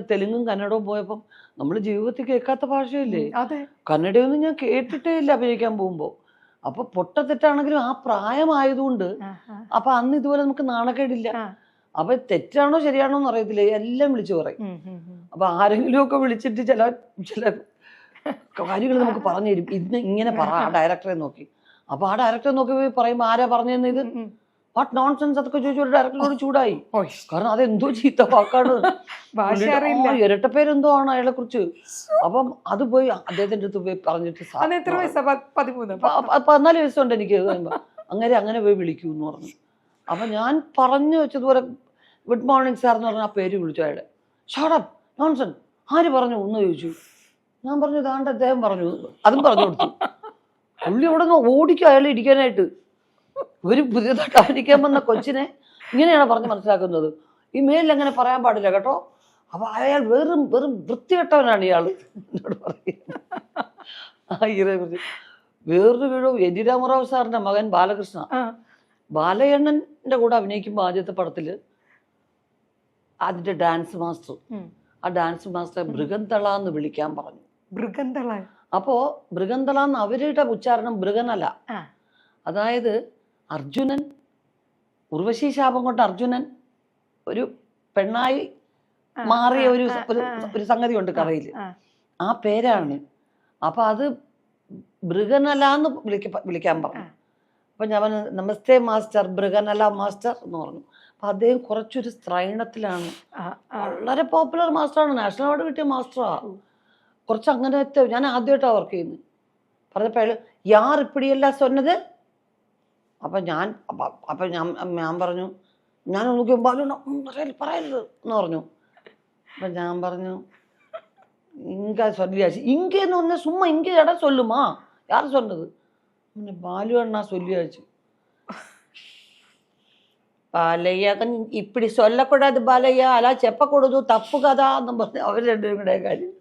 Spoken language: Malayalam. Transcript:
മലയാളം തെലുങ്കും കന്നഡവും പോയപ്പം നമ്മൾ ജീവിതത്തിൽ കേൾക്കാത്ത ഭാഷയല്ലേ? കന്നഡയൊന്നും ഞാൻ കേട്ടിട്ടേ ഇല്ല അഭിനയിക്കാൻ പോകുമ്പോൾ അപ്പൊ പൊട്ടത്തെറ്റാണെങ്കിലും ആ പ്രായമായതുകൊണ്ട് അപ്പൊ അന്ന് ഇതുപോലെ നമുക്ക് നാണക്കേടില്ല. അപ്പൊ തെറ്റാണോ ശരിയാണോ എന്ന് അറിയത്തില്ല. എല്ലാം വിളിച്ചു പറയും. അപ്പൊ ആരെങ്കിലും ഒക്കെ വിളിച്ചിട്ട് ചില ചില കാര്യങ്ങൾ നമുക്ക് പറഞ്ഞു തരും. ഇന്ന് ഇങ്ങനെ പറ ആ ഡയറക്ടറെ നോക്കി. അപ്പൊ ആ ഡയറക്ടറെ നോക്കി പറയുമ്പോ ആരാ പറഞ്ഞതെന്ന് ഇത്. വാട്ട് നോൺസെൻസ് അതൊക്കെ ചോദിച്ചു ഒരു ഡയറക്ടറോട് ചൂടായി. കാരണം അതെന്തോ ചീത്ത വാക്കാണ്. ഇരട്ടപ്പേരെന്തോ ആണ് അയാളെ കുറിച്ച് അപ്പം അത് പോയി അദ്ദേഹത്തിന്റെ അടുത്ത് പോയി പറഞ്ഞിട്ട് പതിനാല് വയസ്സുണ്ട് എനിക്ക്. അങ്ങനെ അങ്ങനെ പോയി വിളിക്കൂ എന്ന് പറഞ്ഞു. അപ്പൊ ഞാൻ പറഞ്ഞു വെച്ചതുപോലെ ഗുഡ് മോർണിംഗ് സാർ എന്ന് പറഞ്ഞ ആ പേര് വിളിച്ചു അയാളെ. ഷാടപ്പ് നോൺസൺ ആര് പറഞ്ഞു? ഒന്ന് ചോദിച്ചു. ഞാൻ പറഞ്ഞു ഇതാണ്ട് അദ്ദേഹം പറഞ്ഞു. അതും പറഞ്ഞു കൊടുത്തു. പുള്ളി അവിടെ നിന്ന് ഓടിക്കും അയാൾ ഇരിക്കാനായിട്ട്. ഒരു പുതിയതായിട്ട് കാണിക്കാൻ വന്ന കൊച്ചിനെ ഇങ്ങനെയാണ് പറഞ്ഞ് മനസ്സിലാക്കുന്നത്. ഈ മേലിൽ അങ്ങനെ പറയാൻ പാടില്ല കേട്ടോ. അപ്പൊ അയാൾ വെറും വെറും വൃത്തികെട്ടവനാണ് ഇയാൾ എന്നോട് പറയുന്നത് കുറിച്ച്. വേറൊരു വീഴും രാമറാവ് സാറിന്റെ മകൻ ബാലകൃഷ്ണ. ബാലയണ്ണന്റെ കൂടെ അഭിനയിക്കുമ്പോൾ ആദ്യത്തെ പടത്തിൽ അതിന്റെ ഡാൻസ് മാസ്റ്റർ. ആ ഡാൻസ് മാസ്റ്റർ മൃഗന്തള എന്ന് വിളിക്കാൻ പറഞ്ഞു. മൃഗന്തള. അപ്പോ മൃഗന്തള എന്ന് അവരുടെ ഉച്ചാരണം മൃഗനല്ല. അതായത് അർജുനൻ ഉർവശി ശാപം കൊണ്ട് അർജുനൻ ഒരു പെണ്ണായി മാറിയ ഒരു ഒരു- സംഗതി ഉണ്ട് കഥയിൽ. ആ. പേരാണ്. അപ്പൊ അത് മൃഗനല എന്ന് വിളിക്ക വിളിക്കാൻ പറഞ്ഞു. അപ്പൊ ഞാൻ നമസ്തേ മാസ്റ്റർ മൃഗനല മാസ്റ്റർ എന്ന് പറഞ്ഞു. അപ്പൊ അദ്ദേഹം കുറച്ചൊരു സ്ത്രൈണത്തിലാണ്. വളരെ പോപ്പുലർ മാസ്റ്ററാണ്. നാഷണൽ അവാർഡ് കിട്ടിയ മാസ്റ്ററാ. കുറച്ച് അങ്ങനത്തെ ഞാൻ ആദ്യമായിട്ടാണ് വർക്ക് ചെയ്യുന്നത്. പറഞ്ഞപ്പോൾ യാർ ഇപ്പിടിയല്ല സ്വന്നത് അപ്പം ഞാൻ അപ്പം ഞാൻ ഞാൻ പറഞ്ഞു ഞാൻ നോക്കി ബാലുണ്ട പറയരുത് എന്ന് പറഞ്ഞു. അപ്പം ഞാൻ പറഞ്ഞു ഇങ്ക சொல்லியாச்சு இங்கேன்னு ஒன்று സുമ്മ ഇങ്ക இடம் சொல்லுமா யார் சொன்னது പിന്നെ ബാലു എണ്ണ ചൊല്ലിയാച്ചു ബാലയ്യ ഇപ്പിടി ചൊല്ലക്കൂടാതെ ബാലയ്യ അല്ല ചെപ്പക്കൊടുത്തു തപ്പു കഥ എന്നും പറഞ്ഞ് അവർ രണ്ടുപേരും കൂടെ കാര്യം